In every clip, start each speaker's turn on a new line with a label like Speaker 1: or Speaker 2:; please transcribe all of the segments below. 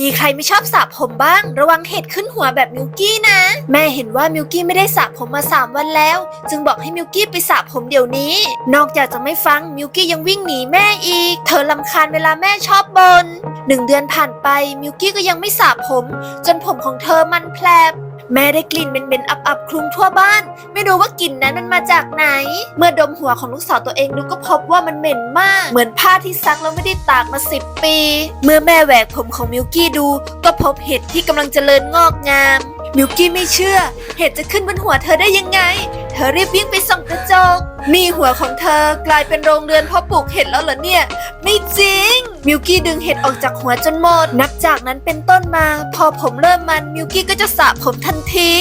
Speaker 1: มีใครไม่ชอบสระผมบ้าง ระวังเห็ดขึ้นหัวแบบมิวกี้นะ แม่เห็นว่ามิวกี้ไม่ได้สระผมมา 3 วันแล้ว จึงบอกให้มิวกี้ไปสระผมเดี๋ยวนี้ นอกจากจะไม่ฟังมิวกี้ยังวิ่งหนีแม่อีก เธอลำคาญเวลาแม่ชอบบนหนึ่งเดือนผ่านไปมิวกี้ก็ยังไม่สระผม จนผมของเธอมันแผลบ แม่ได้กลิ่นเหม็นๆ อับๆ คลุ้งทั่วบ้าน ไม่รู้ว่ากลิ่นนั้นมันมาจากไหน เมื่อดมหัวของลูกสาวตัวเองดูก็พบว่ามันเหม็นมาก เหมือนผ้าที่ซักแล้วไม่ได้ตากมาสิบปี เมื่อแม่แหวกผมของมิวกี้ดู ก็พบเห็ดที่กำลังเจริญงอกงาม มิวกี้ไม่เชื่อ เห็ดจะขึ้นบนหัวเธอได้ยังไง เธอรีบวิ่งไปส่องกระจก นี่หัวของเธอกลายเป็นโรงเรือนเพาะปลูกเห็ดแล้วเหรอเนี่ย ไม่จริง มิวกี้ดึงเห็ดออกจากหัวจนหมด นับจากนั้นเป็นต้นมา พอผมเริ่มมันมิวกี้ก็จะสระผมทันที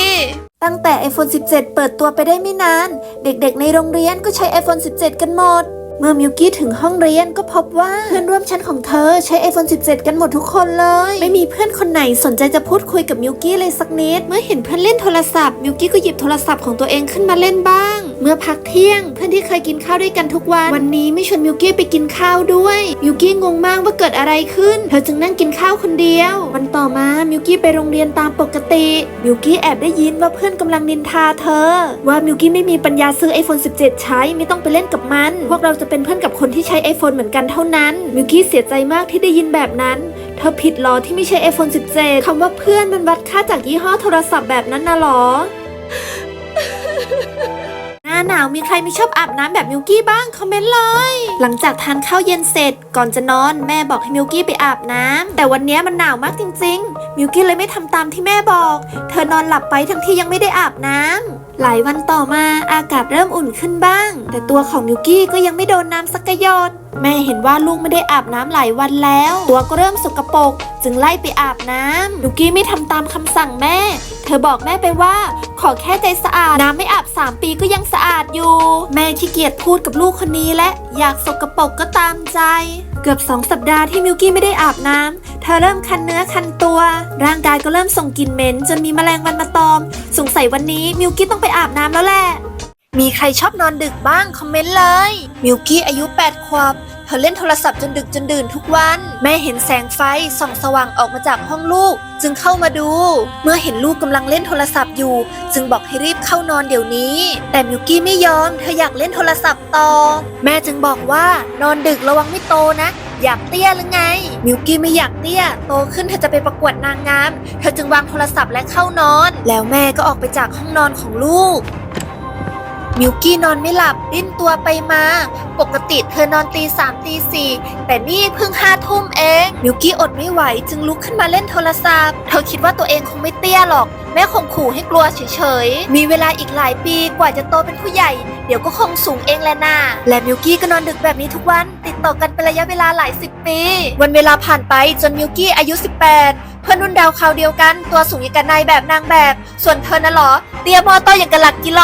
Speaker 1: ตั้งแต่ iPhone 17 เปิดตัวไปได้ไม่นาน เด็กๆในโรงเรียนก็ใช้ iPhone 17 กันหมด มื่อมิวกี้ถึงห้องเรียนก็พบว่าเพื่อนร่วมชั้นของเธอใช้ iPhone 17 กันหมดทุกคนเลย ไม่มีเพื่อนคนไหนสนใจจะพูดคุยกับมิวกี้เลยสักนิด เมื่อเห็นเพื่อนเล่นโทรศัพท์มิวกี้ก็หยิบโทรศัพท์ของตัวเองขึ้นมาเล่นบ้าง เมื่อพักเที่ยง เพื่อนที่เคยกินข้าวด้วยกันทุกวัน วันนี้ไม่ชวนมิวกี้ไปกินข้าวด้วยมิวกี้งงมากว่าเกิดอะไรขึ้น เธอจึงนั่งกินข้าวคนเดียว วันต่อมามิวกี้ไปโรงเรียนตามปกติมิวกี้แอบได้ยินว่าเพื่อนกำลังนินทาเธอ ว่ามิวกี้ไม่มีปัญญาซื้อ iPhone 17 ใช้ไม่ต้องไปเล่นกับมัน พวกเราจะเป็นเพื่อนกับคนที่ใช้ iPhone เหมือนกันเท่านั้น มิวกี้เสียใจมากที่ได้ยินแบบนั้น เธอผิดหรอที่ไม่ใช่ iPhone 17 คำว่าเพื่อนมันวัดค่าจากยี่ห้อโทรศัพท์แบบนั้นนะหรอ หน้าหนาวมีใครไม่ชอบอาบน้ำแบบมิวกี้บ้างคอมเมนต์เลย หลังจากทานข้าวเย็นเสร็จ ก่อนจะนอนแม่บอกให้มิวกี้ไปอาบน้ำแต่วันนี้มันหนาวมากจริง ๆ มิวกี้เลยไม่ทำตามที่แม่บอก เธอนอนหลับไปทั้งที่ยังไม่ได้อาบน้ำ หลายวันต่อมาอากาศเริ่มอุ่นขึ้นบ้าง แต่ตัวของมิวกี้ก็ยังไม่โดนน้ำสักกระหยดแม่เห็นว่าลูกไม่ได้อาบน้ำหลายวันแล้ว ตัวก็เริ่มสกปรกจึงไล่ไปอาบน้ำมิวกี้ไม่ทำตามคำสั่งแม่ เธอบอกแม่ไปว่า ขอแค่ใจสะอาดน้ำไม่อาบ3ปีก็ยังสะอาดอยู่ แม่ขี้เกียจพูดกับลูกคนนี้และอยากสกปรกก็ตามใจ เกือบ2สัปดาห์ที่มิวกี้ไม่ได้อาบน้ำเธอเริ่มคันเนื้อคันตัว ร่างกายก็เริ่มส่งกลิ่นเหม็นจนมีแมลงวันมาตอม สงสัยวันนี้มิวกี้ต้องไปอาบน้ำแล้วแหละ มีใครชอบนอนดึกบ้างคอมเมนต์เลย มิวกี้อายุ 8 ขวบ เธอเล่นโทรศัพท์จนดึกจนดื่นทุกวัน แม่เห็นแสงไฟส่องสว่างออกมาจากห้องลูก จึงเข้ามาดู เมื่อเห็นลูกกำลังเล่นโทรศัพท์อยู่ จึงบอกให้รีบเข้านอนเดี๋ยวนี้ แต่มิวกี้ไม่ยอม เธออยากเล่นโทรศัพท์ต่อ แม่จึงบอกว่านอนดึกระวังไม่โตนะ อยากเตี้ยหรือไง มิวกี้ไม่อยากเตี้ย โตขึ้นเธอจะไปประกวดนางงาม เธอจึงวางโทรศัพท์และเข้านอน แล้วแม่ก็ออกไปจากห้องนอนของลูก มิวกี้นอนไม่หลับดิ้นตัวไปมา ปกติเธอนอนตีสามตีสี่แต่นี่เพิ่งห้าทุ่มเองมิวกี้อดไม่ไหวจึงลุกขึ้นมาเล่นโทรศัพท์ เธอคิดว่าตัวเองคงไม่เตี้ยหรอก แม่คงขู่ให้กลัวเฉยๆ มีเวลาอีกหลายปีกว่าจะโตเป็นผู้ใหญ่ เดี๋ยวก็คงสูงเองแหละนาและมิวกี้ก็นอนดึกแบบนี้ทุกวัน ติดต่อกันเป็นระยะเวลาหลายสิบปี วันเวลาผ่านไปจนมิวกี้อายุ 18 เพื่อนรุ่นดาวคราวเดียวกัน ตัวสูงอย่างกันนายแบบนางแบบ ส่วนเธอน่ะเหรอเตี้ยมอต้ออย่างกันหลักกิโล